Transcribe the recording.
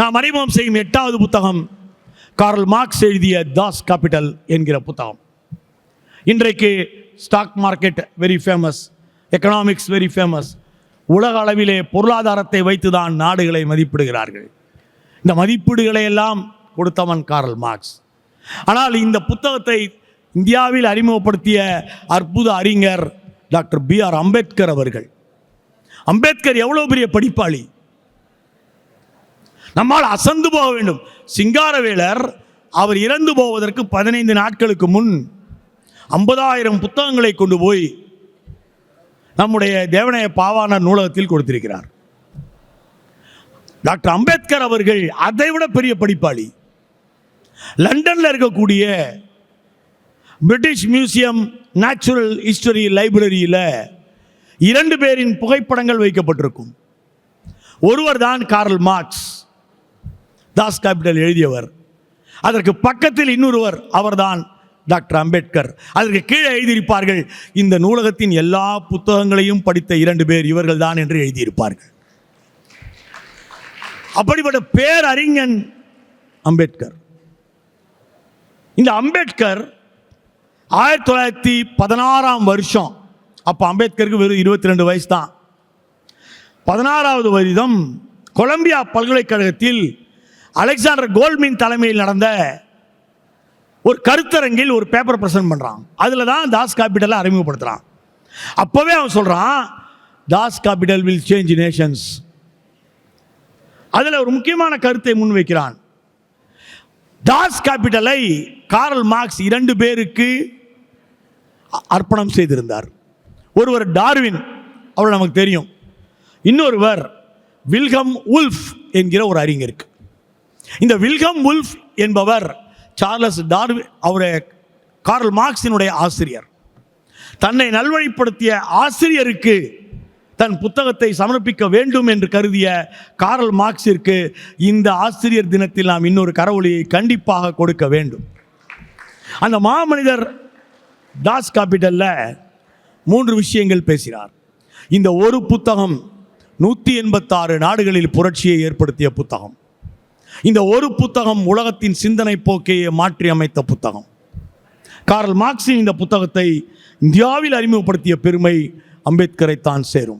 நாம் அறிமுகம் செய்யும் எட்டாவது புத்தகம் கார்ல் மார்க்ஸ் எழுதிய தாஸ் கேபிட்டல் என்கிற புத்தகம். இன்றைக்கு stock market very famous economics very famous உலக அளவிலே பொருளாதாரத்தை வைத்து தான் நாடுகளை மதிப்பிடுகிறார்கள். இந்த மதிப்பீடுகளை எல்லாம் கொடுத்தவன் கார்ல் மார்க்ஸ். ஆனால் இந்த புத்தகத்தை இந்தியாவில் அறிமுகப்படுத்திய அற்புத அறிஞர் டாக்டர் பி ஆர் அம்பேத்கர் அவர்கள். அம்பேத்கர் எவ்வளோ பெரிய படிப்பாளி? நம்மால் அசந்து போக வேண்டும். சிங்காரவேலர் அவர் இறந்து போவதற்கு பதினைந்து நாட்களுக்கு முன் ஐம்பதாயிரம் புத்தகங்களை கொண்டு போய் நம்முடைய தேவனைய பாவாணர் நூலகத்தில் கொடுத்திருக்கிறார். டாக்டர் அம்பேத்கர் அவர்கள் அதை விட பெரிய படிப்பாளி. லண்டனில் இருக்கக்கூடிய பிரிட்டிஷ் மியூசியம் நேச்சுரல் ஹிஸ்டரி லைப்ரரியில் இரண்டு பேரின் புகைப்படங்கள் வைக்கப்பட்டிருக்கும். ஒருவர் தான் கார்ல் மார்க்ஸ். தாஸ் கேபிட்டல் எழுதியவர். அதற்கு பக்கத்தில் இன்னொருவர் அவர்தான் டாக்டர் அம்பேத்கர். அதற்கு கீழே எழுதியிருப்பார்கள் இந்த நூலகத்தின் எல்லா புத்தகங்களையும் படித்த இரண்டு பேர் இவர்கள் தான் என்று எழுதியிருப்பார்கள். அப்படிப்பட்ட பேரறிஞன் அம்பேத்கர். இந்த அம்பேத்கர் ஆயிரத்தி தொள்ளாயிரத்தி பதினாறாம் வருஷம் அப்போ அம்பேத்கருக்கு வெறும் இருபத்தி ரெண்டு வயசு தான் பதினாறாவது வருடம் கொலம்பியா பல்கலைக்கழகத்தில் அலெக்சாண்டர் கோல்மின் தலைமையில் நடந்த ஒரு கருத்தரங்கில் ஒரு பேப்பர் பிரசன்ட் பண்ணுறான் அதில் தான் தாஸ் காப்பிட்டலை அறிமுகப்படுத்துகிறான் அப்போவே அவன் சொல்கிறான் Das Kapital will change nations அதில் ஒரு முக்கியமான கருத்தை முன்வைக்கிறான். தாஸ் காப்பிட்டலை கார்ல் மார்க்ஸ் இரண்டு பேருக்கு அர்ப்பணம் செய்திருந்தார். ஒருவர் டார்வின் அவர் நமக்கு தெரியும். இன்னொருவர் வில்கம் உல்ஃப் என்கிற ஒரு அறிஞருக்கு. இந்த வில்கம் உல்ஃப் என்பவர் சார்லஸ் டார்வி அவருடைய கார்ல் மார்க்ஸினுடைய ஆசிரியர். தன்னை நல்வழிப்படுத்திய ஆசிரியருக்கு தன் புத்தகத்தை சமர்ப்பிக்க வேண்டும் என்று கருதிய கார்ல் மார்க்ஸிற்கு இந்த ஆசிரியர் தினத்தில் நாம் இன்னொரு கரவொலியை கண்டிப்பாக கொடுக்க வேண்டும். அந்த மாமனிதர் டாஸ் காப்பிட்டலில் மூன்று விஷயங்கள் பேசினார். இந்த ஒரு புத்தகம் நூற்றி எண்பத்தாறு நாடுகளில் புரட்சியை ஏற்படுத்திய புத்தகம். இந்த ஒரு புத்தகம் உலகத்தின் சிந்தனை போக்கையை மாற்றி அமைத்த புத்தகம். கார்ல் மார்க்ஸின் இந்த புத்தகத்தை இந்தியாவில் அறிமுகப்படுத்திய பெருமை அம்பேத்கரை தான் சேரும்.